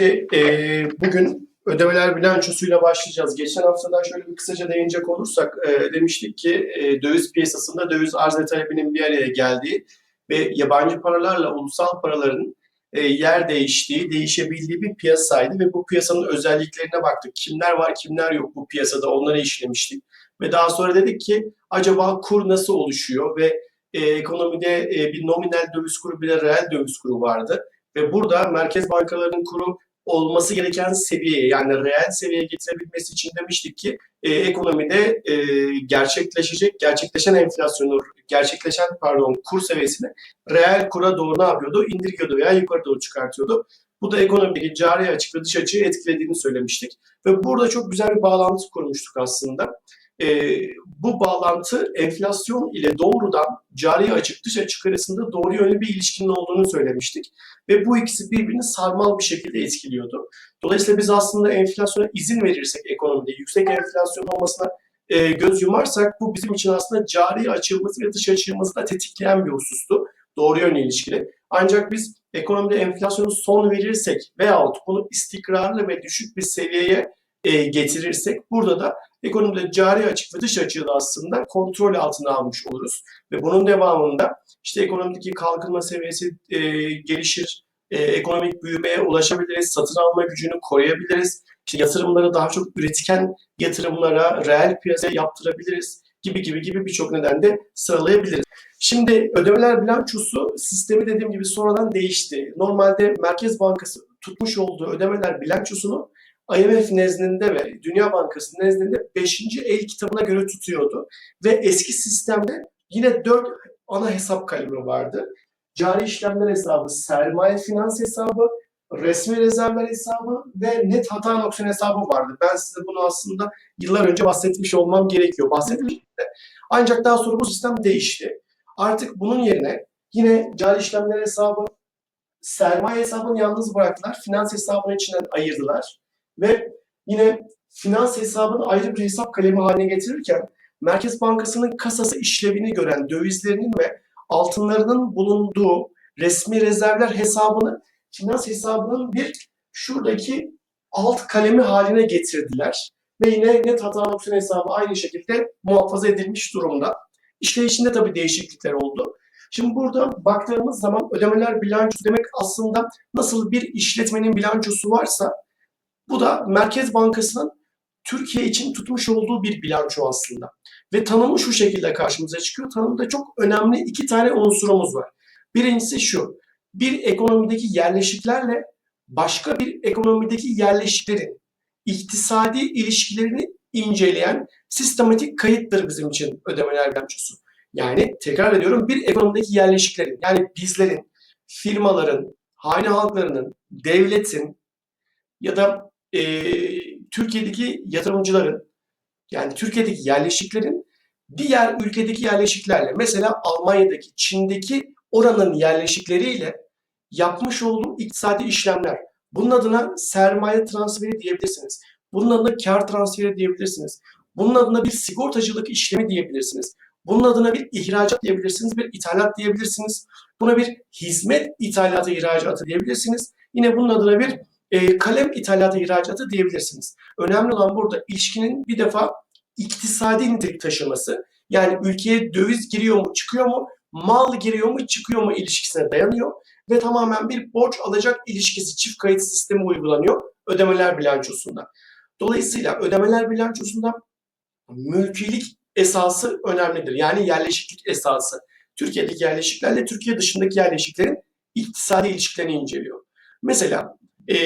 Şimdi e, bugün ödemeler bilançosuyla başlayacağız. Geçen haftadan şöyle bir kısaca değinecek olursak e, demiştik ki e, döviz piyasasında döviz arz ve talebinin bir araya geldiği ve yabancı paralarla ulusal paraların e, yer değiştiği, değişebildiği bir piyasaydı ve bu piyasanın özelliklerine baktık. Kimler var, kimler yok bu piyasada onları işlemiştik. Ve daha sonra dedik ki acaba kur nasıl oluşuyor ve e, ekonomide e, bir nominal döviz kuru bir de reel döviz kuru vardı. Ve burada merkez bankalarının kuru olması gereken seviyeye yani reel seviyeye getirebilmesi için demiştik ki e, ekonomide e, gerçekleşecek, gerçekleşen enflasyonu, gerçekleşen pardon kur seviyesini reel kura doğru ne yapıyordu? İndirgiyordu veya yukarı doğru çıkartıyordu. Bu da ekonomideki cari açık ve dış açığı etkilediğini söylemiştik. Ve burada çok güzel bir bağlantı kurmuştuk aslında. E, bu bağlantı enflasyon ile doğrudan cari açık dış açık arasında doğru yönlü bir ilişkinin olduğunu söylemiştik. Ve bu ikisi birbirini sarmal bir şekilde etkiliyordu. Dolayısıyla biz aslında enflasyona izin verirsek ekonomide yüksek enflasyon olmasına e, göz yumarsak bu bizim için aslında cari açığımızı ve dış açığımızı da tetikleyen bir husustu. Doğru yönlü ilişkili. Ancak biz ekonomide enflasyonu son verirsek veyahut bunu istikrarlı ve düşük bir seviyeye e, getirirsek burada da ekonomide cari açık ve dış açığı da aslında kontrol altına almış oluruz. Ve bunun devamında işte ekonomideki kalkınma seviyesi e, gelişir, e, ekonomik büyümeye ulaşabiliriz, satın alma gücünü koruyabiliriz, işte yatırımları daha çok üretken yatırımlara, reel piyasaya yaptırabiliriz gibi gibi gibi birçok nedende sıralayabiliriz. Şimdi ödemeler bilançosu sistemi dediğim gibi sonradan değişti. Normalde Merkez Bankası tutmuş olduğu ödemeler bilançosunu IMF nezdinde ve Dünya Bankası nezdinde 5. el kitabına göre tutuyordu. Ve eski sistemde yine 4 ana hesap kalemi vardı. Cari işlemler hesabı, sermaye finans hesabı, resmi rezervler hesabı ve net hata noksan hesabı vardı. Ben size bunu aslında yıllar önce bahsetmiş olmam gerekiyor. Bahsetmiştim de. Ancak daha sonra bu sistem değişti. Artık bunun yerine yine cari işlemler hesabı, sermaye hesabını yalnız bıraktılar. Finans hesabını içinden ayırdılar. Ve yine finans hesabını ayrı bir hesap kalemi haline getirirken Merkez Bankası'nın kasası işlevini gören dövizlerinin ve altınlarının bulunduğu resmi rezervler hesabını finans hesabının bir şuradaki alt kalemi haline getirdiler. Ve yine net hata opsiyon hesabı aynı şekilde muhafaza edilmiş durumda. İşleyişinde tabii değişiklikler oldu. Şimdi burada baktığımız zaman ödemeler bilançosu demek aslında nasıl bir işletmenin bilançosu varsa bu da Merkez Bankası'nın Türkiye için tutmuş olduğu bir bilanço aslında. Ve tanımı şu şekilde karşımıza çıkıyor. Tanımda çok önemli iki tane unsurumuz var. Birincisi şu. Bir ekonomideki yerleşiklerle başka bir ekonomideki yerleşiklerin iktisadi ilişkilerini inceleyen sistematik kayıttır bizim için ödemeler bilançosu. Yani tekrar ediyorum bir ekonomideki yerleşiklerin yani bizlerin, firmaların, hane halklarının, devletin ya da e, Türkiye'deki yatırımcıların yani Türkiye'deki yerleşiklerin diğer ülkedeki yerleşiklerle mesela Almanya'daki, Çin'deki oranın yerleşikleriyle yapmış olduğu iktisadi işlemler. Bunun adına sermaye transferi diyebilirsiniz. Bunun adına kar transferi diyebilirsiniz. Bunun adına bir sigortacılık işlemi diyebilirsiniz. Bunun adına bir ihracat diyebilirsiniz, bir ithalat diyebilirsiniz. Buna bir hizmet ithalatı ihracatı diyebilirsiniz. Yine bunun adına bir e, kalem ithalatı ihracatı diyebilirsiniz. Önemli olan burada ilişkinin bir defa iktisadi nitelik taşıması. Yani ülkeye döviz giriyor mu çıkıyor mu, mal giriyor mu çıkıyor mu ilişkisine dayanıyor. Ve tamamen bir borç alacak ilişkisi çift kayıt sistemi uygulanıyor ödemeler bilançosunda. Dolayısıyla ödemeler bilançosunda mülkilik esası önemlidir. Yani yerleşiklik esası. Türkiye'deki yerleşiklerle Türkiye dışındaki yerleşiklerin iktisadi ilişkilerini inceliyor. Mesela e,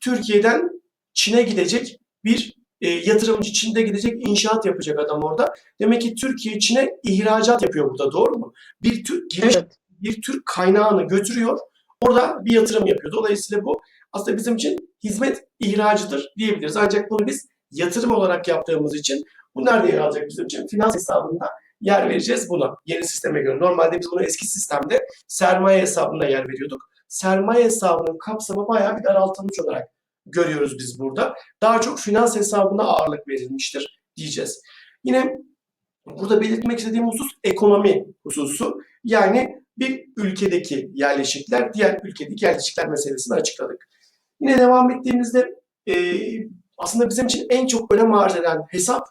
Türkiye'den Çin'e gidecek bir e, yatırımcı Çin'de gidecek inşaat yapacak adam orada. Demek ki Türkiye Çin'e ihracat yapıyor burada doğru mu? Bir tür evet. bir tür kaynağını götürüyor. Orada bir yatırım yapıyor. Dolayısıyla bu aslında bizim için hizmet ihracıdır diyebiliriz. Ancak bunu biz yatırım olarak yaptığımız için bu nerede yer alacak bizim için? Finans hesabında yer vereceğiz buna. Yeni sisteme göre. Normalde biz bunu eski sistemde sermaye hesabında yer veriyorduk sermaye hesabının kapsamı bayağı bir daraltılmış olarak görüyoruz biz burada. Daha çok finans hesabına ağırlık verilmiştir diyeceğiz. Yine burada belirtmek istediğim husus ekonomi hususu. Yani bir ülkedeki yerleşikler diğer ülkedeki yerleşikler meselesini açıkladık. Yine devam ettiğimizde e, aslında bizim için en çok önem arz eden hesap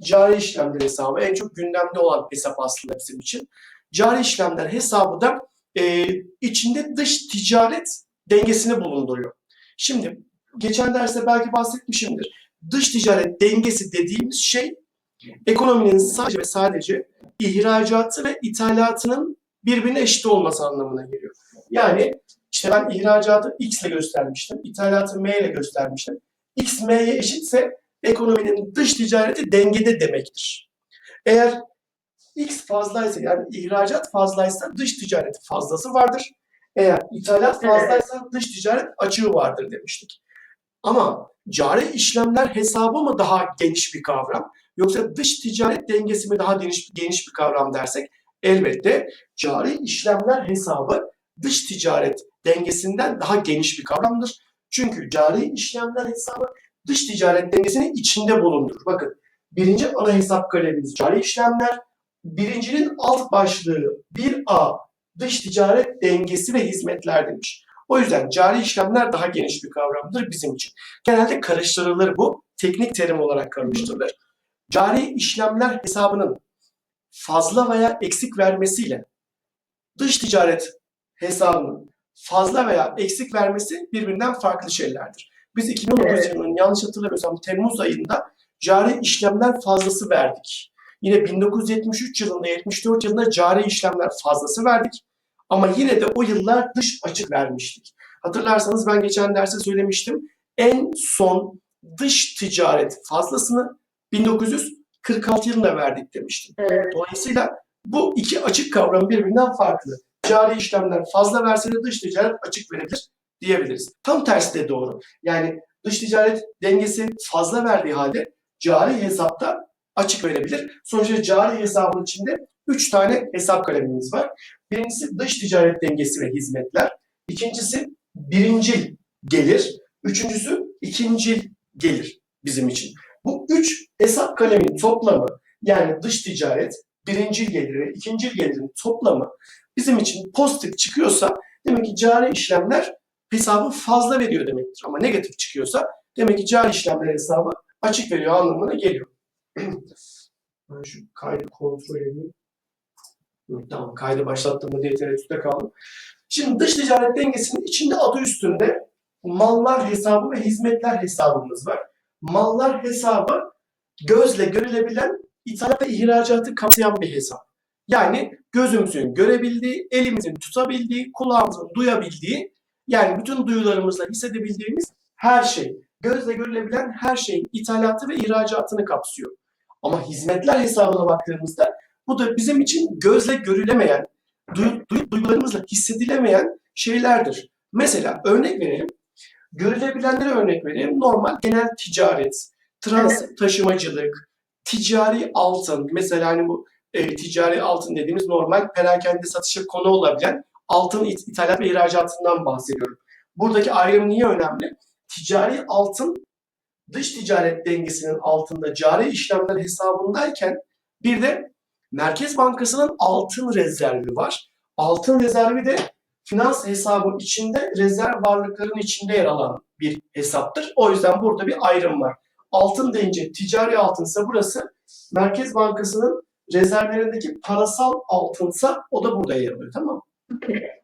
cari işlemler hesabı. En çok gündemde olan hesap aslında bizim için. Cari işlemler hesabı da e, içinde dış ticaret dengesini bulunduruyor. Şimdi geçen derste belki bahsetmişimdir. Dış ticaret dengesi dediğimiz şey ekonominin sadece ve sadece ihracatı ve ithalatının birbirine eşit olması anlamına geliyor. Yani işte ben ihracatı X ile göstermiştim, ithalatı M ile göstermiştim. X M'ye eşitse ekonominin dış ticareti dengede demektir. Eğer X fazlaysa yani ihracat fazlaysa dış ticaret fazlası vardır. Eğer ithalat fazlaysa dış ticaret açığı vardır demiştik. Ama cari işlemler hesabı mı daha geniş bir kavram yoksa dış ticaret dengesi mi daha geniş, geniş bir kavram dersek elbette cari işlemler hesabı dış ticaret dengesinden daha geniş bir kavramdır. Çünkü cari işlemler hesabı dış ticaret dengesini içinde bulundurur. Bakın birinci ana hesap kalemimiz cari işlemler. Birincinin alt başlığı 1A dış ticaret dengesi ve hizmetler demiş. O yüzden cari işlemler daha geniş bir kavramdır bizim için. Genelde karıştırılır bu. Teknik terim olarak karıştırılır. Cari işlemler hesabının fazla veya eksik vermesiyle dış ticaret hesabının fazla veya eksik vermesi birbirinden farklı şeylerdir. Biz 2019 Evet. yılının yanlış hatırlamıyorsam Temmuz ayında cari işlemler fazlası verdik. Yine 1973 yılında 74 yılında cari işlemler fazlası verdik. Ama yine de o yıllar dış açık vermiştik. Hatırlarsanız ben geçen derste söylemiştim. En son dış ticaret fazlasını 1946 yılında verdik demiştim. Evet. Dolayısıyla bu iki açık kavram birbirinden farklı. Cari işlemler fazla verse de dış ticaret açık verebilir diyebiliriz. Tam tersi de doğru. Yani dış ticaret dengesi fazla verdiği halde cari hesapta açık verebilir. Sonuçta cari hesabın içinde 3 tane hesap kalemimiz var. Birincisi dış ticaret dengesi ve hizmetler. İkincisi birincil gelir. Üçüncüsü ikincil gelir bizim için. Bu üç hesap kalemin toplamı yani dış ticaret, birincil gelir ve ikincil gelirin toplamı bizim için pozitif çıkıyorsa demek ki cari işlemler hesabı fazla veriyor demektir. Ama negatif çıkıyorsa demek ki cari işlemler hesabı açık veriyor anlamına geliyor. ben şu kaydı kontrol edeyim. Tamam kaydı başlattığımda diye tereddütte kaldım. Şimdi dış ticaret dengesinin içinde adı üstünde mallar hesabı ve hizmetler hesabımız var. Mallar hesabı gözle görülebilen ithalat ve ihracatı kapsayan bir hesap. Yani gözümüzün görebildiği, elimizin tutabildiği, kulağımızın duyabildiği, yani bütün duyularımızla hissedebildiğimiz her şey, gözle görülebilen her şeyin ithalatı ve ihracatını kapsıyor. Ama hizmetler hesabına baktığımızda bu da bizim için gözle görülemeyen, duy- duy- duygularımızla hissedilemeyen şeylerdir. Mesela örnek verelim. Görülebilenlere örnek vereyim. Normal genel ticaret, transit taşımacılık, ticari altın. Mesela hani bu e, ticari altın dediğimiz normal perakende satışa konu olabilen altın it- ithalat ve ihracatından bahsediyorum. Buradaki ayrım niye önemli? Ticari altın dış ticaret dengesinin altında cari işlemler hesabındayken bir de Merkez Bankası'nın altın rezervi var. Altın rezervi de finans hesabı içinde rezerv varlıkların içinde yer alan bir hesaptır. O yüzden burada bir ayrım var. Altın deyince ticari altınsa burası Merkez Bankası'nın rezervlerindeki parasal altınsa o da burada yer alıyor tamam mı? Okey.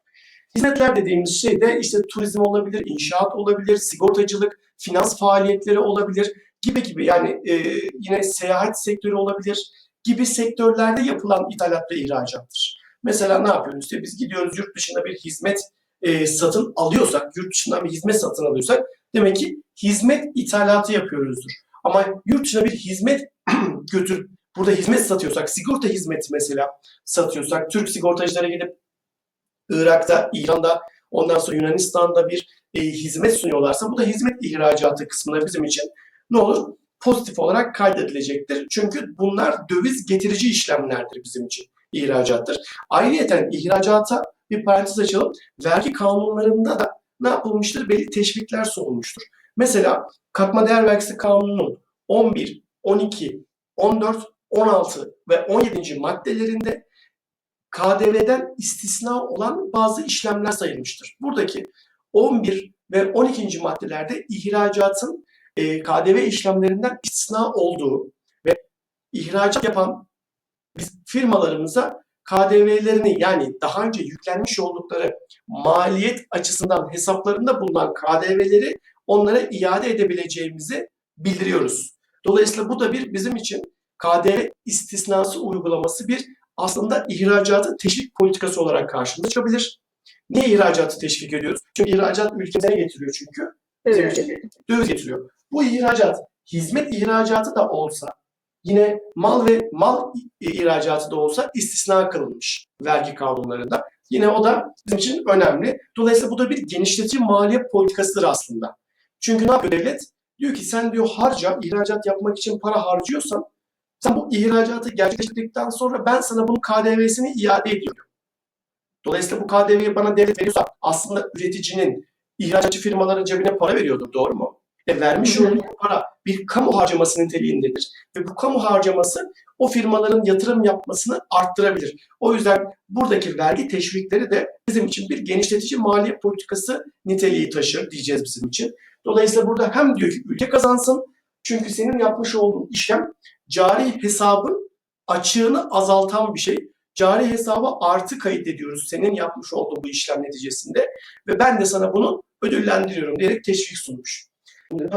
Hizmetler dediğimiz şey de işte turizm olabilir, inşaat olabilir, sigortacılık, finans faaliyetleri olabilir gibi gibi yani e, yine seyahat sektörü olabilir gibi sektörlerde yapılan ithalat ve ihracattır. Mesela ne yapıyoruz? İşte biz gidiyoruz yurt dışında bir hizmet e, satın alıyorsak, yurt dışından bir hizmet satın alıyorsak demek ki hizmet ithalatı yapıyoruzdur. Ama yurt dışına bir hizmet götür, burada hizmet satıyorsak, sigorta hizmeti mesela satıyorsak, Türk sigortacılara gidip Irak'ta, İran'da, ondan sonra Yunanistan'da bir e, hizmet sunuyorlarsa bu da hizmet ihracatı kısmında bizim için ne olur? Pozitif olarak kaydedilecektir. Çünkü bunlar döviz getirici işlemlerdir bizim için ihracattır. Ayrıca ihracata bir parantez açalım. Vergi kanunlarında da ne yapılmıştır? Belli teşvikler sunulmuştur. Mesela katma değer vergisi kanununun 11, 12, 14, 16 ve 17. maddelerinde KDV'den istisna olan bazı işlemler sayılmıştır. Buradaki 11 ve 12. maddelerde ihracatın e, KDV işlemlerinden istisna olduğu ve ihracat yapan firmalarımıza KDV'lerini yani daha önce yüklenmiş oldukları maliyet açısından hesaplarında bulunan KDV'leri onlara iade edebileceğimizi bildiriyoruz. Dolayısıyla bu da bir bizim için KDV istisnası uygulaması bir aslında ihracatı teşvik politikası olarak karşımıza çıkabilir. Niye ihracatı teşvik ediyoruz? Çünkü ihracat ülkemize getiriyor çünkü? Evet. döviz getiriyor. Bu ihracat hizmet ihracatı da olsa yine mal ve mal ihracatı da olsa istisna kılınmış vergi kanunlarında. Yine o da bizim için önemli. Dolayısıyla bu da bir genişletici maliye politikasıdır aslında. Çünkü ne yapıyor devlet? Diyor ki sen diyor harca, ihracat yapmak için para harcıyorsan sen bu ihracatı gerçekleştirdikten sonra ben sana bunun KDV'sini iade ediyorum. Dolayısıyla bu KDV'yi bana devlet veriyorsa aslında üreticinin, ihracatçı firmaların cebine para veriyordur. Doğru mu? E vermiş olduğu para bir kamu harcaması niteliğindedir. Ve bu kamu harcaması o firmaların yatırım yapmasını arttırabilir. O yüzden buradaki vergi teşvikleri de bizim için bir genişletici maliye politikası niteliği taşır diyeceğiz bizim için. Dolayısıyla burada hem diyor ki ülke kazansın çünkü senin yapmış olduğun işlem cari hesabın açığını azaltan bir şey. Cari hesaba artı kayıt ediyoruz senin yapmış olduğun bu işlem neticesinde ve ben de sana bunu ödüllendiriyorum diyerek teşvik sunmuş.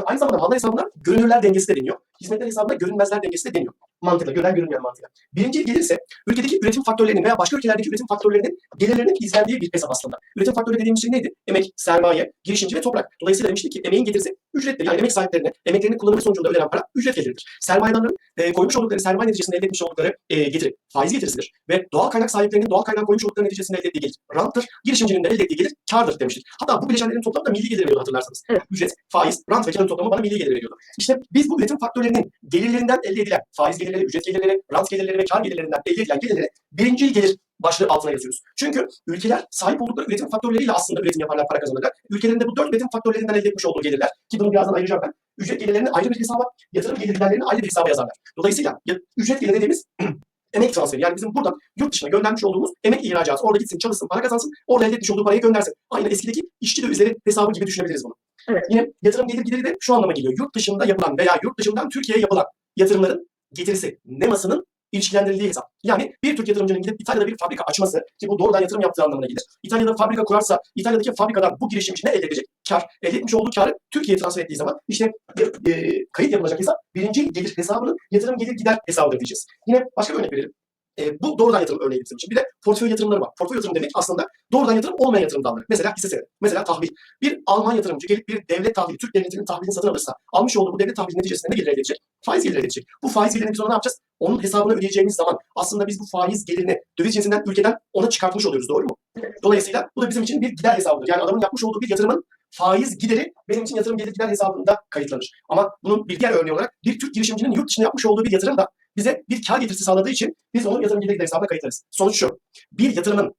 Aynı zamanda mallar hesabına görünürler dengesi de deniyor. Hizmetler hesabına görünmezler dengesi de deniyor. Mantıkla, görünen görünmeyen mantığıyla. Birinci gelirse ülkedeki üretim faktörlerinin veya başka ülkelerdeki üretim faktörlerinin gelirlerinin izlendiği bir hesap aslında. Üretim faktörü dediğimiz şey neydi? Emek, sermaye, girişimci ve toprak. Dolayısıyla demiştik ki emeğin getirisi ücrettir. Yani emek sahiplerine, emeklerinin kullanımı sonucunda ödenen para ücret geliridir. Sermayedarların e, koymuş oldukları sermaye neticesinde elde etmiş oldukları e, getiri, faiz getirisidir. Ve doğal kaynak sahiplerinin doğal kaynak koymuş oldukları neticesinde elde ettiği gelir ranttır. Girişimcinin de elde ettiği gelir kardır demiştik. Hatta bu bileşenlerin toplamı da milli gelir veriyordu hatırlarsanız. Evet. Ücret, faiz, rant ve karın toplamı bana milli gelir veriyordu. İşte biz bu üretim faktörlerinin gelirlerinden elde edilen faiz gelirleri, ücret gelirleri, rant gelirleri ve kar gelirlerinden elde edilen gelirleri birinci gelir başlığı altına yazıyoruz. Çünkü ülkeler sahip oldukları üretim faktörleriyle aslında üretim yaparlar, para kazanırlar. Ülkelerinde bu dört üretim faktörlerinden elde etmiş olduğu gelirler ki bunu birazdan ayıracağım ben. Ücret gelirlerini ayrı bir hesaba, yatırım gelir giderlerini ayrı bir hesaba yazarlar. Dolayısıyla ücret geliri dediğimiz emek transferi yani bizim buradan yurt dışına göndermiş olduğumuz emek ihracatı. Orada gitsin, çalışsın, para kazansın, orada elde etmiş olduğu parayı göndersin. Aynı eskideki işçi dövizleri hesabı gibi düşünebiliriz bunu. Evet. Yine yatırım gelir gideri de şu anlama geliyor. Yurt dışında yapılan veya yurt dışından Türkiye'ye yapılan yatırımların getirisi nemasının ilişkilendirildiği hesap. Yani bir Türk yatırımcının gidip İtalya'da bir fabrika açması ki bu doğrudan yatırım yaptığı anlamına gelir. İtalya'da fabrika kurarsa İtalya'daki fabrikadan bu girişimci ne elde edecek? Kar. Elde etmiş olduğu karı Türkiye'ye transfer ettiği zaman işte e, e, kayıt yapılacak hesap birinci gelir hesabının yatırım gelir gider hesabıdır diyeceğiz. Yine başka bir örnek verelim. E, bu doğrudan yatırım örneği bizim için. Bir de portföy yatırımları var. Portföy yatırım demek aslında doğrudan yatırım olmayan yatırım dalları. Mesela hisse senedi, mesela tahvil. Bir Alman yatırımcı gelip bir devlet tahvili, Türk devletinin tahvilini satın alırsa almış olduğu bu devlet tahvili neticesinde ne gelir elde edecek? Faiz gelir elde edecek. Bu faiz gelirini biz ona ne yapacağız? Onun hesabına ödeyeceğimiz zaman aslında biz bu faiz gelirini döviz cinsinden ülkeden ona çıkartmış oluyoruz. Doğru mu? Dolayısıyla bu da bizim için bir gider hesabıdır. Yani adamın yapmış olduğu bir yatırımın faiz gideri benim için yatırım gelir gider hesabında kayıtlanır. Ama bunun bir diğer örneği olarak bir Türk girişimcinin yurt dışında yapmış olduğu bir yatırım da bize bir kar getirisi sağladığı için biz onu yatırım gelir gider hesabına kayıtlarız. Sonuç şu. Bir yatırımın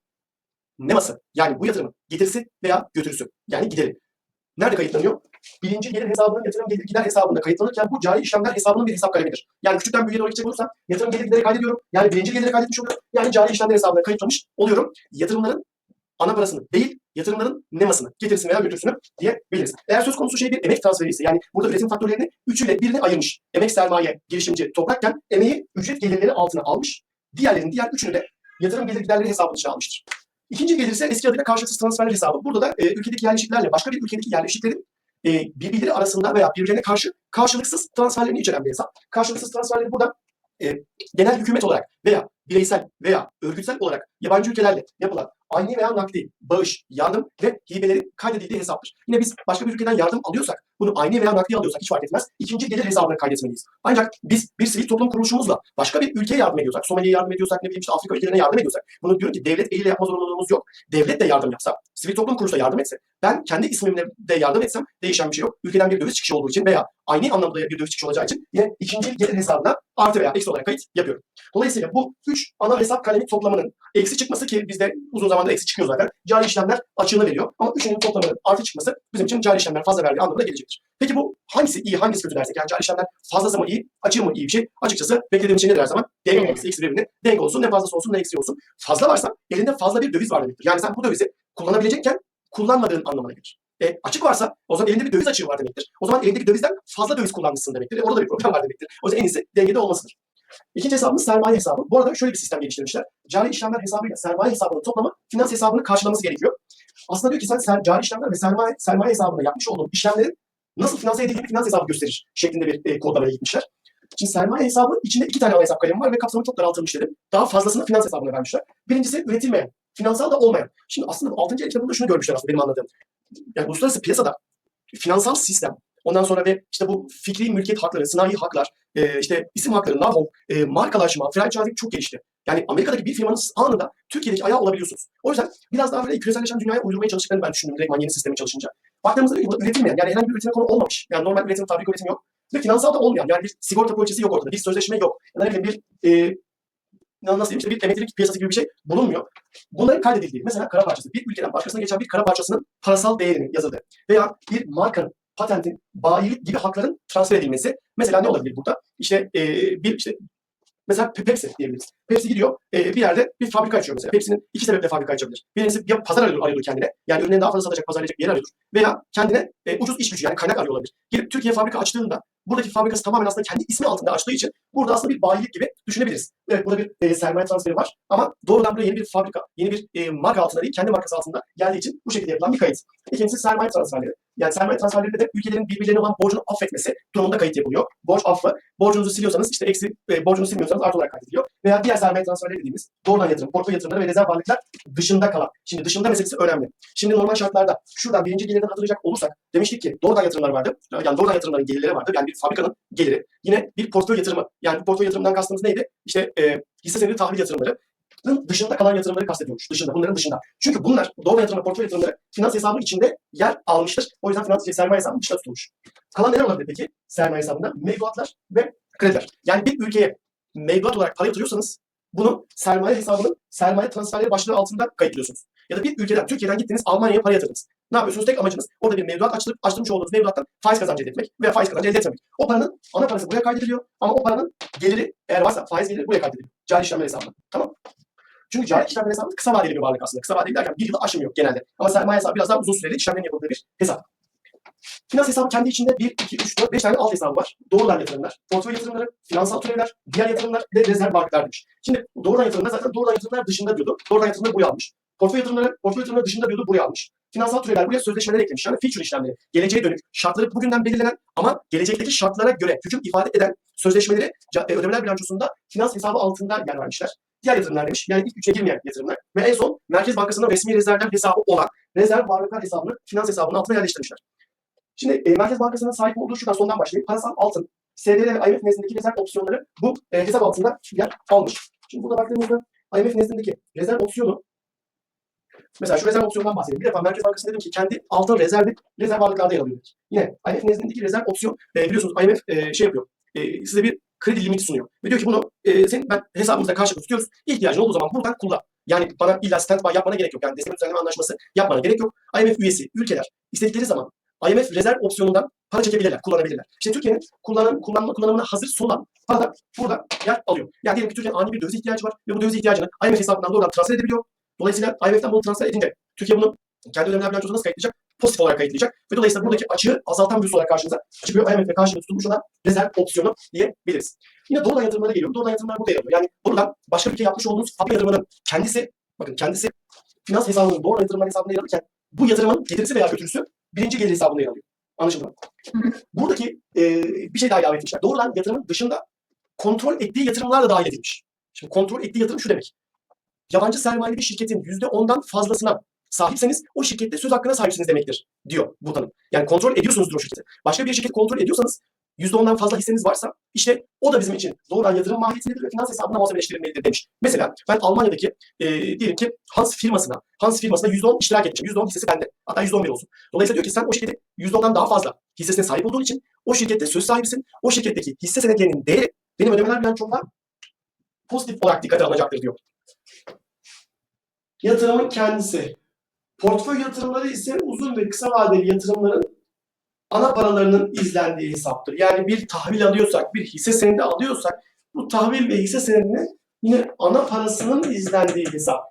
neması yani bu yatırımın getirisi veya götürüsü yani gideri. Nerede kayıtlanıyor? Birinci gelir hesabının yatırım gelir gider hesabında kayıtlanırken bu cari işlemler hesabının bir hesap kalemidir. Yani küçükten büyüğe doğru gidecek olursam yatırım gelir gideri kaydediyorum. Yani birinci geliri kaydetmiş oluyorum. Yani cari işlemler hesabına kayıtlamış oluyorum. Yatırımların ana parasını değil, yatırımların nemasını, getirisini veya götürüsünü diyebiliriz. Eğer söz konusu şey bir emek transferi ise yani burada üretim faktörlerini üçüyle birini ayırmış. Emek, sermaye, girişimci, toprakken emeği ücret gelirleri altına almış. Diğerlerinin diğer üçünü de yatırım gelir giderleri hesabının içine almıştır. İkinci gelir ise eski adıyla karşılıksız transferler hesabı. Burada da e, ülkedeki yerleşiklerle başka bir ülkedeki yerleşiklerin e, birbirleri arasında veya birbirlerine karşı karşılıksız transferlerini içeren bir hesap. Karşılıksız transferleri burada e, genel hükümet olarak veya bireysel veya örgütsel olarak yabancı ülkelerle yapılan aynı veya nakdi, bağış, yardım ve hibelerin kaydedildiği hesaptır. Yine biz başka bir ülkeden yardım alıyorsak, bunu aynı veya nakdi alıyorsak hiç fark etmez. ikinci gelir hesabına kaydetmeliyiz. Ancak biz bir sivil toplum kuruluşumuzla başka bir ülkeye yardım ediyorsak, Somali'ye yardım ediyorsak, ne bileyim işte Afrika ülkelerine yardım ediyorsak, bunu diyorum ki devlet eliyle yapma zorunluluğumuz yok. Devlet de yardım yapsa, sivil toplum kuruluşu da yardım etse, ben kendi ismimle de yardım etsem değişen bir şey yok. Ülkeden bir döviz çıkışı olduğu için veya aynı anlamda bir döviz çıkışı olacağı için yine ikinci gelir hesabına artı veya eksi olarak kayıt yapıyorum. Dolayısıyla bu üç ana hesap kalemi toplamının eksi çıkması ki bizde uzun zamandır eksi çıkıyor zaten. Cari işlemler açığını veriyor. Ama üçünün toplamının artı çıkması bizim için cari işlemler fazla verdiği anlamına gelecektir. Peki bu hangisi iyi, hangisi kötü dersek? Yani cari işlemler fazlası mı iyi, açığı mı iyi bir şey? Açıkçası beklediğim şey nedir her zaman? Denk olması, eksi birbirini denk olsun, ne fazlası olsun ne eksi olsun. Fazla varsa elinde fazla bir döviz var demektir. Yani sen bu dövizi kullanabilecekken kullanmadığın anlamına gelir. E, açık varsa o zaman elinde bir döviz açığı var demektir. O zaman elindeki dövizden fazla döviz kullanmışsın demektir. E, orada da bir problem var demektir. O yüzden en iyisi dengede olmasıdır. İkinci hesabımız sermaye hesabı. Bu arada şöyle bir sistem geliştirmişler. Cari işlemler hesabıyla sermaye hesabının toplamı finans hesabını karşılaması gerekiyor. Aslında diyor ki sen ser, cari işlemler ve sermaye, sermaye hesabında yapmış olduğun işlemlerin nasıl finanse edildiğini finans hesabı gösterir şeklinde bir e, kodlamaya gitmişler. Şimdi sermaye hesabı içinde iki tane ana hesap kalemi var ve kapsamı çok daraltılmış dedim. Daha fazlasını finans hesabına vermişler. Birincisi üretilmeyen, finansal da olmayan. Şimdi aslında bu 6. el kitabında şunu görmüşler aslında benim anladığım. Yani uluslararası piyasada finansal sistem, ondan sonra ve işte bu fikri mülkiyet hakları, sınai haklar, e, işte isim hakları, know-how, e, markalaşma, franchising çok gelişti. Yani Amerika'daki bir firmanın anında Türkiye'deki ayağı olabiliyorsunuz. O yüzden biraz daha böyle küreselleşen dünyaya uydurmaya çalıştıklarını ben düşündüm direktman yeni sisteme çalışınca. Baktığımızda diyor ki burada üretilmeyen, yani herhangi bir üretime konu olmamış. Yani normal üretim, fabrika üretimi yok. Ve finansal da olmayan, yani bir sigorta poliçesi yok ortada, bir sözleşme yok. Ya da ne bileyim bir e, nasıl diyeyim işte bir emeklilik piyasası gibi bir şey bulunmuyor. Bunların kaydedildiği, mesela kara parçası, bir ülkeden başkasına geçen bir kara parçasının parasal değerinin yazıldığı veya bir markanın, patentin, bayilik gibi hakların transfer edilmesi. Mesela ne olabilir burada? İşte e, bir işte Mesela Pe- Pepsi diyebiliriz. Pepsi gidiyor e, bir yerde bir fabrika açıyor mesela. Pepsi'nin iki sebeple fabrika açabilir. Birincisi ya pazar arıyor, arıyordur kendine. Yani ürünlerini daha fazla satacak, pazarlayacak bir yer arıyordur. Veya kendine e, ucuz iş gücü yani kaynak arıyor olabilir. Girip Türkiye fabrika açtığında buradaki fabrikası tamamen aslında kendi ismi altında açtığı için burada aslında bir bayilik gibi düşünebiliriz. Evet burada bir e, sermaye transferi var ama doğrudan buraya yeni bir fabrika, yeni bir e, marka altında değil, kendi markası altında geldiği için bu şekilde yapılan bir kayıt. İkincisi sermaye transferleri. Yani sermaye transferlerinde de ülkelerin birbirlerine olan borcunu affetmesi durumunda kayıt yapılıyor. Borç affı. Borcunuzu siliyorsanız işte eksi, e, borcunuzu silmiyorsanız artı olarak kaydediliyor. Veya diğer sermaye transferleri dediğimiz doğrudan yatırım, portföy yatırımları ve rezerv varlıklar dışında kalan. Şimdi dışında meselesi önemli. Şimdi normal şartlarda şuradan birinci gelirden hatırlayacak olursak demiştik ki doğrudan yatırımlar vardı. Yani doğrudan yatırımların gelirleri vardı. Yani bir fabrikanın geliri. Yine bir portföy yatırımı. Yani bu portföy yatırımından kastımız neydi? İşte e, hisse senedi tahvil yatırımları dışında kalan yatırımları kastediyormuş. Dışında, bunların dışında. Çünkü bunlar doğru yatırım ve portföy yatırımları finans hesabının içinde yer almıştır. O yüzden finans sermaye hesabının dışında tutulmuş. Kalan neler olabilir peki sermaye hesabında? Mevduatlar ve krediler. Yani bir ülkeye mevduat olarak para yatırıyorsanız bunu sermaye hesabının sermaye transferleri başlığı altında kayıtlıyorsunuz. Ya da bir ülkeden, Türkiye'den gittiniz Almanya'ya para yatırdınız. Ne yapıyorsunuz? Tek amacınız orada bir mevduat açtırıp açtırmış olduğunuz mevduattan faiz kazancı elde etmek veya faiz kazancı elde etmemek. O paranın ana parası buraya kaydediliyor ama o paranın geliri eğer varsa faiz geliri buraya kaydediliyor. Cari işlemler hesabına. Tamam çünkü cari işlemler hesabı kısa vadeli bir varlık aslında. Kısa vadeli derken bir yılı aşımıyor genelde. Ama sermaye hesabı biraz daha uzun süreli işlemlerin yapıldığı bir hesap. Finans hesabı kendi içinde 1, 2, 3, 4, 5 tane alt hesabı var. Doğrudan yatırımlar, portföy yatırımları, finansal türevler, diğer yatırımlar ve rezerv varlıklar demiş. Şimdi doğrudan yatırımlar zaten doğrudan yatırımlar dışında diyordu. Doğrudan yatırımları buraya almış. Portföy yatırımları, portföy yatırımları dışında diyordu buraya almış. Finansal türevler buraya sözleşmeler eklemiş. Yani future işlemleri. Geleceğe dönük, şartları bugünden belirlenen ama gelecekteki şartlara göre hüküm ifade eden sözleşmeleri e, ödemeler bilançosunda finans hesabı altında yer vermişler. Diğer yatırımlar demiş. Yani ilk üçe girmeyen yatırımlar. Ve en son Merkez Bankası'nın resmi rezervler hesabı olan rezerv varlıklar hesabını finans hesabının altına yerleştirmişler. Şimdi e, Merkez Bankası'nın sahip olduğu şuradan sondan başlayayım. Parasal altın, SDR ve IMF nezdindeki rezerv opsiyonları bu e, hesap altında yer almış. Şimdi burada baktığımızda IMF nezdindeki rezerv opsiyonu Mesela şu rezerv opsiyonundan bahsedeyim. Bir defa Merkez Bankası dedim ki kendi altın rezervi rezerv varlıklarda yer alıyor. Yine IMF nezdindeki rezerv opsiyon e, biliyorsunuz IMF e, şey yapıyor. E, size bir kredi limiti sunuyor. Ve diyor ki bunu e, senin ben hesabımızda karşılıklı tutuyoruz. İhtiyacın olduğu zaman buradan kullan. Yani bana illa standby yapmana gerek yok. Yani destek düzenleme anlaşması yapmana gerek yok. IMF üyesi ülkeler istedikleri zaman IMF rezerv opsiyonundan para çekebilirler, kullanabilirler. İşte Türkiye'nin kullanım, kullanma, kullanımına hazır sunulan para da burada yer alıyor. Yani diyelim ki Türkiye'nin ani bir döviz ihtiyacı var ve bu döviz ihtiyacını IMF hesabından doğrudan transfer edebiliyor. Dolayısıyla IMF'den bunu transfer edince Türkiye bunu kendi ödemler bilançosuna nasıl kayıtlayacak? Pozitif olarak kayıtlayacak. Ve dolayısıyla buradaki açığı azaltan bir olarak karşımıza çıkıyor. IMF'le karşılığı tutulmuş olan rezerv opsiyonu diyebiliriz. Yine doğrudan yatırımlara geliyor. Doğrudan yatırımlar burada yer alıyor. Yani buradan başka bir ülkeye yapmış olduğunuz fabrika yatırımının kendisi, bakın kendisi finans hesabının doğrudan yatırımlar hesabında yer alırken bu yatırımın getirisi veya götürüsü birinci gelir hesabında yer alıyor. Anlaşıldı mı? Buradaki e, bir şey daha ilave etmişler. Doğrudan yatırımın dışında kontrol ettiği yatırımlar da dahil edilmiş. Şimdi kontrol ettiği yatırım şu demek. Yabancı sermayeli bir şirketin %10'dan fazlasına sahipseniz o şirkette söz hakkına sahipsiniz demektir diyor bu tanım. Yani kontrol ediyorsunuzdur o şirketi. Başka bir şirket kontrol ediyorsanız %10'dan fazla hisseniz varsa işte o da bizim için doğrudan yatırım mahiyetindedir ve finans hesabına muhasebeleştirilmelidir demiş. Mesela ben Almanya'daki e, diyelim ki Hans firmasına, Hans firmasına %10 iştirak edeceğim. %10 hissesi bende. Hatta %11 olsun. Dolayısıyla diyor ki sen o şirketi %10'dan daha fazla hissesine sahip olduğun için o şirkette söz sahibisin. O şirketteki hisse senetlerinin değeri benim ödemeler bilançomda pozitif olarak dikkate alınacaktır diyor. Yatırımın kendisi. Portföy yatırımları ise uzun ve kısa vadeli yatırımların ana paralarının izlendiği hesaptır. Yani bir tahvil alıyorsak, bir hisse senedi alıyorsak bu tahvil ve hisse senedinin yine ana parasının izlendiği hesap.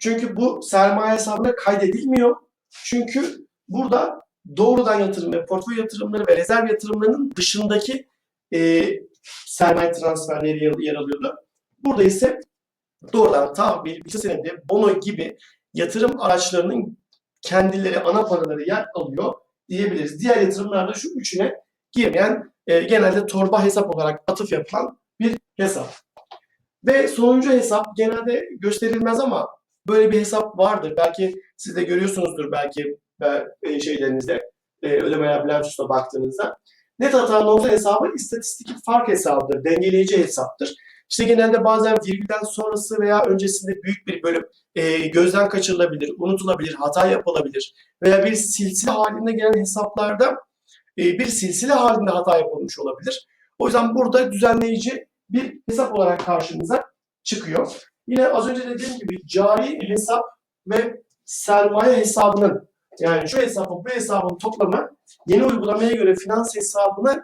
Çünkü bu sermaye hesabına kaydedilmiyor. Çünkü burada doğrudan yatırım ve portföy yatırımları ve rezerv yatırımlarının dışındaki e, sermaye transferleri yer, yer alıyordu. Burada ise doğrudan tahvil, hisse senedi, bono gibi yatırım araçlarının kendileri ana paraları yer alıyor diyebiliriz. Diğer yatırımlarda şu üçüne girmeyen e, genelde torba hesap olarak atıf yapılan bir hesap. Ve sonuncu hesap genelde gösterilmez ama böyle bir hesap vardır. Belki siz de görüyorsunuzdur belki e, şeylerinizde e, ödemeler bilançosuna baktığınızda. Net hata nokta hesabı istatistik fark hesabıdır, dengeleyici hesaptır. İşte genelde bazen virgülden sonrası veya öncesinde büyük bir bölüm e, gözden kaçırılabilir, unutulabilir, hata yapılabilir veya bir silsile halinde gelen hesaplarda e, bir silsile halinde hata yapılmış olabilir. O yüzden burada düzenleyici bir hesap olarak karşımıza çıkıyor. Yine az önce dediğim gibi cari hesap ve sermaye hesabının yani şu hesabın bu hesabın toplamı yeni uygulamaya göre finans hesabına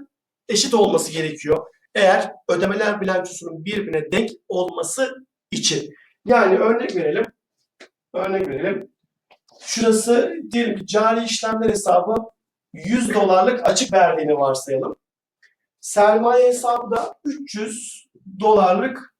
eşit olması gerekiyor. Eğer ödemeler bilançosunun birbirine denk olması için. Yani örnek verelim. Örnek verelim. Şurası diyelim ki cari işlemler hesabı 100 dolarlık açık verdiğini varsayalım. Sermaye hesabı da 300 dolarlık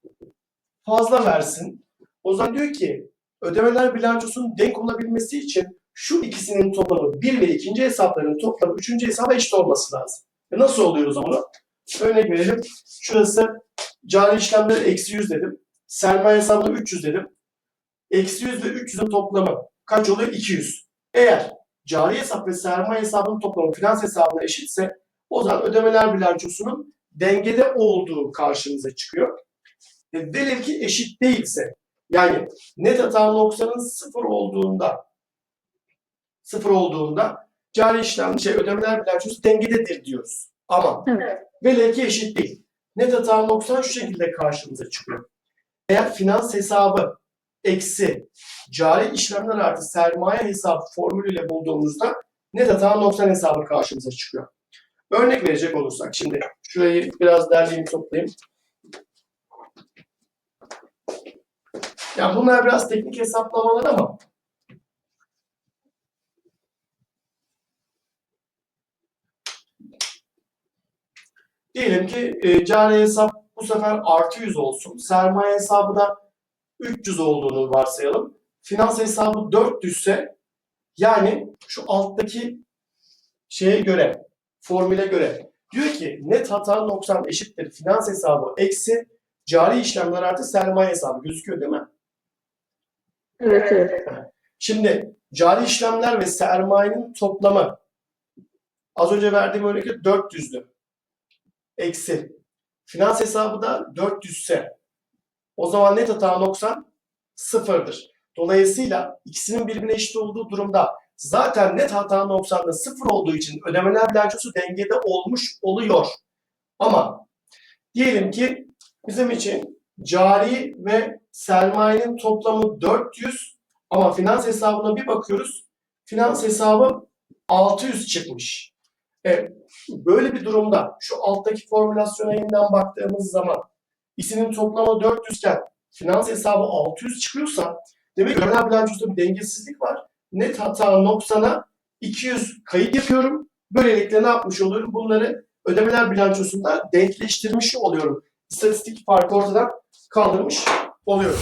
fazla versin. O zaman diyor ki ödemeler bilançosunun denk olabilmesi için şu ikisinin toplamı bir ve ikinci hesapların toplamı üçüncü hesaba eşit olması lazım. E nasıl oluyor o zaman? Örnek verelim. Şurası cari işlemleri eksi 100 dedim. Sermaye hesabına 300 dedim. Eksi 100 ve 300'ün toplamı kaç oluyor? 200. Eğer cari hesap ve sermaye hesabının toplamı finans hesabına eşitse o zaman ödemeler bilançosunun dengede olduğu karşımıza çıkıyor. E, velev ki eşit değilse yani net hata noksanın sıfır olduğunda sıfır olduğunda cari işlem şey ödemeler bilançosu dengededir diyoruz. Ama Evet. velev ki eşit değil. Net hata noksan şu şekilde karşımıza çıkıyor. Eğer finans hesabı eksi cari işlemler artı sermaye hesabı formülüyle bulduğumuzda net hata noksan hesabı karşımıza çıkıyor. Örnek verecek olursak şimdi şurayı biraz derleyeyim toplayayım. Ya bunlar biraz teknik hesaplamalar ama diyelim ki e, cari hesap bu sefer artı 100 olsun. Sermaye hesabı da 300 olduğunu varsayalım. Finans hesabı 400 ise yani şu alttaki şeye göre, formüle göre diyor ki net hata noksan eşittir finans hesabı eksi cari işlemler artı sermaye hesabı gözüküyor değil mi? Evet, evet. Şimdi cari işlemler ve sermayenin toplamı az önce verdiğim örnekte 400'dü. Eksi. Finans hesabı da 400 ise o zaman net hata noksan sıfırdır. Dolayısıyla ikisinin birbirine eşit olduğu durumda zaten net hata noksanda sıfır olduğu için ödemeler bilançosu dengede olmuş oluyor. Ama diyelim ki bizim için cari ve sermayenin toplamı 400 ama finans hesabına bir bakıyoruz. Finans hesabı 600 çıkmış. E, böyle bir durumda şu alttaki formülasyona yeniden baktığımız zaman ikisinin toplamı 400 iken finans hesabı 600 çıkıyorsa demek ki ödemeler bilançosunda bir dengesizlik var. Net hata noksana 200 kayıt yapıyorum. Böylelikle ne yapmış oluyorum? Bunları ödemeler bilançosunda denkleştirmiş oluyorum. İstatistik farkı ortadan kaldırmış oluyorum.